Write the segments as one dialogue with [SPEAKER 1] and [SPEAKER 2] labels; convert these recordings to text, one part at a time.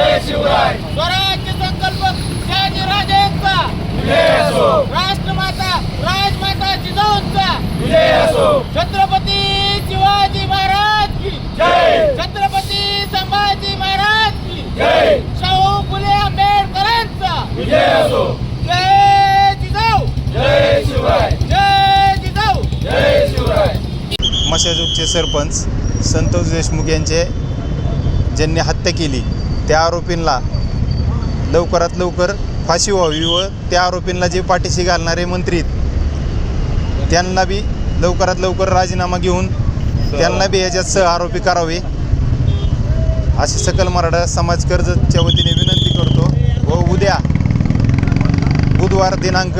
[SPEAKER 1] जय शिवराय. स्वराज्य संकल्प शहाजीराजेंचा विजय असो. राष्ट्रमाता राजमाता जिजाऊंचा. विजय असो.
[SPEAKER 2] छत्रपती शिवाजी महाराज की.
[SPEAKER 1] जय.
[SPEAKER 2] छत्रपती संभाजी महाराज की.
[SPEAKER 1] जय.
[SPEAKER 2] शाहू फुले आंबेडकरांचा.
[SPEAKER 1] विजय असो.
[SPEAKER 2] जय जिजाऊ.
[SPEAKER 1] जय शिवराय.
[SPEAKER 2] जय जिजाऊ.
[SPEAKER 1] जय शिवराय.
[SPEAKER 3] मशाजूकचे सरपंच संतोष देशमुख यांचे ज्यांनी हत्या केली. त्या आरोपींना लवकरात लवकर फाशी व्हावी व त्या आरोपींना जे पाठीशी घालणारे मंत्री त्यांना बी लवकरात लवकर राजीनामा घेऊन त्यांना बी याच्यात सह आरोपी करावे. अशी सकल मराठा समाज कर्जच्या वतीने विनंती करतो व उद्या बुधवार दिनांक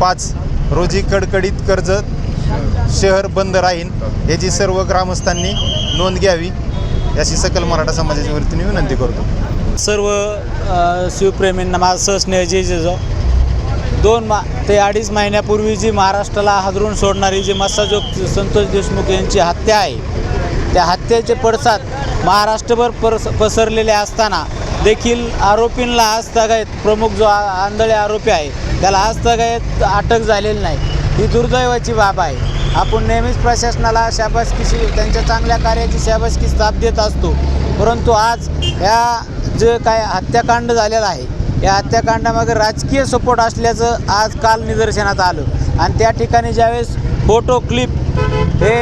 [SPEAKER 3] पाच रोजी कडकडीत कर्जत शहर बंद राहील याची सर्व ग्रामस्थांनी नोंद घ्यावी. याची सकल मराठा समाजाच्या वतीने विनंती करतो.
[SPEAKER 4] सर्व शिवप्रेमींना माझा सहस्नेह जे जिजाऊ दोन मा ते अडीच महिन्यापूर्वी जी महाराष्ट्राला हादरून सोडणारी जी मस्साजोग संतोष देशमुख यांची हत्या आहे त्या हत्येचे पडसाद महाराष्ट्रभर परस पसरलेले असताना देखील आरोपींना आजतागायत प्रमुख जो आंधळे आरोपी आहे त्याला आजतागायत अटक झालेली नाही. ही दुर्दैवाची बाब आहे. आपण नेहमीच प्रशासनाला शाबासकीशी त्यांच्या चांगल्या कार्याची शाबासकी साथ देत असतो. परंतु आज ह्या जे काय हत्याकांड झालेलं आहे या हत्याकांडामागे राजकीय सपोर्ट असल्याचं आज काल निदर्शनात आलं. आणि त्या ठिकाणी ज्यावेळेस फोटो क्लिप हे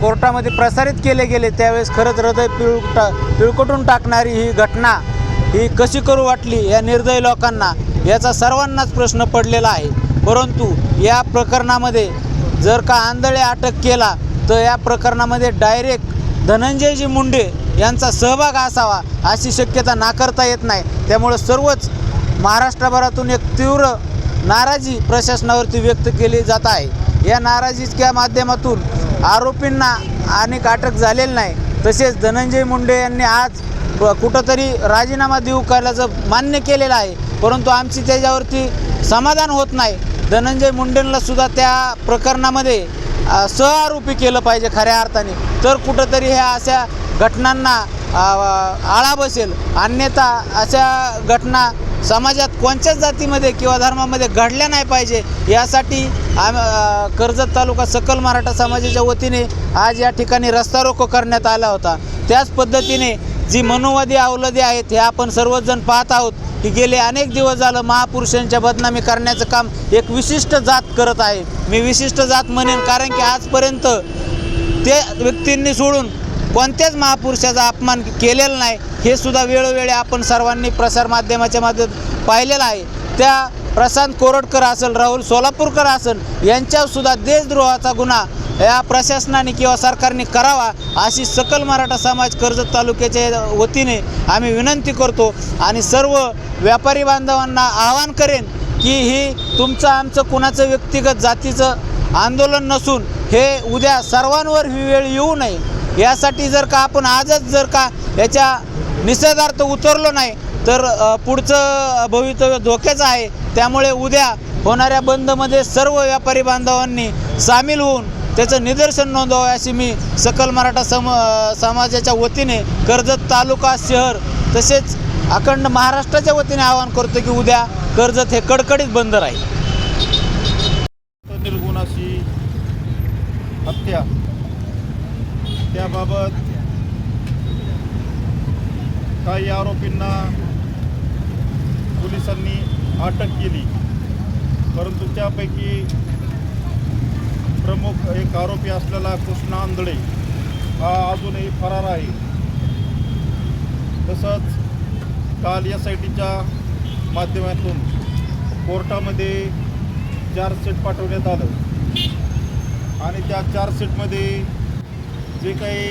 [SPEAKER 4] कोर्टामध्ये प्रसारित केले गेले त्यावेळेस खरंच हृदय पिळ टा पिळकटून टाकणारी ही घटना ही कशी करू वाटली या निर्दयी लोकांना याचा सर्वांनाच प्रश्न पडलेला आहे. परंतु या प्रकरणामध्ये जर का आंधळे अटक केला तर या प्रकरणामध्ये डायरेक्ट धनंजयजी मुंडे यांचा सहभाग असावा अशी शक्यता नाकारता येत नाही. त्यामुळं सर्वच महाराष्ट्रभरातून एक तीव्र नाराजी प्रशासनावरती व्यक्त केली जात आहे. या नाराजीच्या माध्यमातून आरोपींना अनेक अटक झालेली नाही. तसेच धनंजय मुंडे यांनी आज कुठंतरी राजीनामा देऊ करायचं मान्य केलेलं आहे. परंतु आमची त्याच्यावरती समाधान होत नाही. धनंजय मुंडेंना सुद्धा त्या प्रकरणामध्ये सहआरोपी केलं पाहिजे खऱ्या अर्थाने. तर कुठंतरी ह्या अशा घटनांना आळा बसेल. अन्यथा अशा घटना समाजात कोणत्याच जातीमध्ये किंवा धर्मामध्ये घडल्या नाही पाहिजे. यासाठी आम कर्जत तालुका सकल मराठा समाजाच्या वतीने आज या ठिकाणी रस्ता रोको करण्यात आला होता. त्याच पद्धतीने जी मनोवादी अवलदी आहेत हे आपण सर्वजण पाहत आहोत की गेले अनेक दिवस झालं महापुरुषांच्या बदनामी करण्याचं काम एक विशिष्ट जात करत आहे. मी विशिष्ट जात म्हणेन कारण की आजपर्यंत ते व्यक्तींनी सोडून कोणत्याच महापुरुषाचा अपमान केलेला नाही. हे सुद्धा वेळोवेळी आपण सर्वांनी प्रसारमाध्यमाच्या माध्यमात पाहिलेलं आहे. त्या प्रशांत कोरटकर असेल राहुल सोलापूरकर असेल यांच्यासुद्धा देशद्रोहाचा गुन्हा या प्रशासनाने किंवा सरकारने करावा अशी सकल मराठा समाज कर्जत तालुक्याच्या वतीने आम्ही विनंती करतो आणि सर्व व्यापारी बांधवांना आवाहन करेन की ही तुमचं आमचं कुणाचं व्यक्तिगत जातीचं आंदोलन नसून हे उद्या सर्वांवर ही वेळ येऊ नये. यासाठी जर का आपण आजच जर का याच्या निषेधार्थ उतरलो नाही तर पुढचं भवितव्य धोक्याचं आहे. त्यामुळे उद्या होणाऱ्या बंदमध्ये सर्व व्यापारी बांधवांनी सामील होऊन त्याचं निदर्शन नोंदवावे अशी मी सकल मराठा सम समाजाच्या वतीने कर्जत तालुका शहर तसेच अखंड महाराष्ट्राच्या वतीने आवाहन करतो की उद्या कर्जत हे कडकडीत बंद राहील.
[SPEAKER 5] निर्गुणाशी हत्या. त्याबाबत काही आरोपींना पोलिसांनी अटक केली. परंतु त्यापैकी प्रमुख एक आरोपी असलेला कृष्णा आंधळे हा अजूनही फरार आहे. तसंच काल एस आय टीच्या माध्यमातून कोर्टामध्ये चार्जशीट पाठवण्यात आलं. आणि त्या चार्जशीटमध्ये जे काही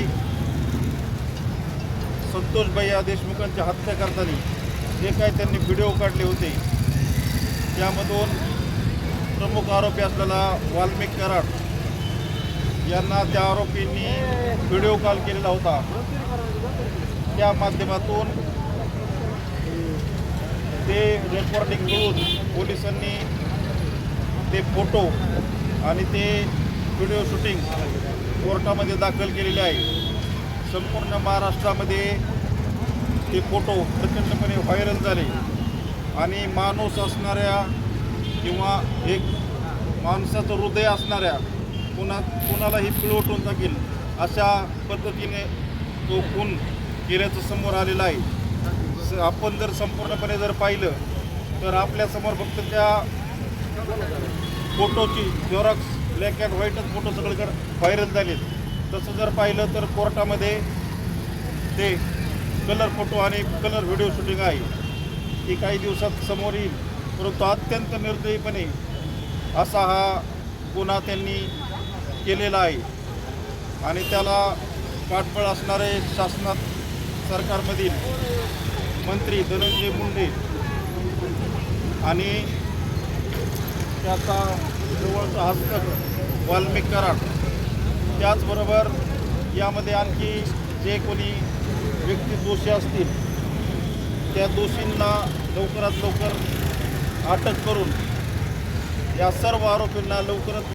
[SPEAKER 5] संतोषबाई या देशमुखांची हत्या करताना जे काही त्यांनी व्हिडिओ काढले होते त्यामधून प्रमुख आरोपी असलेला वाल्मिक कराड यांना त्या आरोपींनी व्हिडिओ कॉल केलेला होता. त्या माध्यमातून ते रेकॉर्डिंग मिळून पोलिसांनी ते फोटो आणि ते व्हिडिओ शूटिंग कोर्टामध्ये दाखल केलेले आहे. संपूर्ण महाराष्ट्रामध्ये ते फोटो प्रचंडपणे व्हायरल झाले. आणि माणूस असणाऱ्या किंवा एक माणसाचं हृदय असणाऱ्या कुणा कुणालाही पिळवटून टाकेल अशा पद्धतीने तो खून केल्याचं समोर आलेला आहे. आपण जर संपूर्णपणे जर पाहिलं तर आपल्यासमोर फक्त त्या फोटोची झेरॉक्स ब्लॅक अँड व्हाईटच फोटो सगळीकडे व्हायरल झालेत. तसं जर पाहिलं तर कोर्टामध्ये ते कलर फोटो आणि कलर व्हिडिओ शूटिंग आहे. ती काही दिवसात समोर येईल. परंतु अत्यंत निर्दयीपणे असा हा गुन्हा त्यांनी केलेला आहे. आणि त्याला पाठबळ असणारे शासनात सरकारमधील मंत्री धनंजय मुंडे आणि त्याचा जवळचा हस्तक वाल्मिक कराड. त्याचबरोबर यामध्ये आणखी जे कोणी व्यक्ती दोषी असतील त्या दोषींना लवकरात लवकर अटक करून या सर्व आरोपींना लवकरात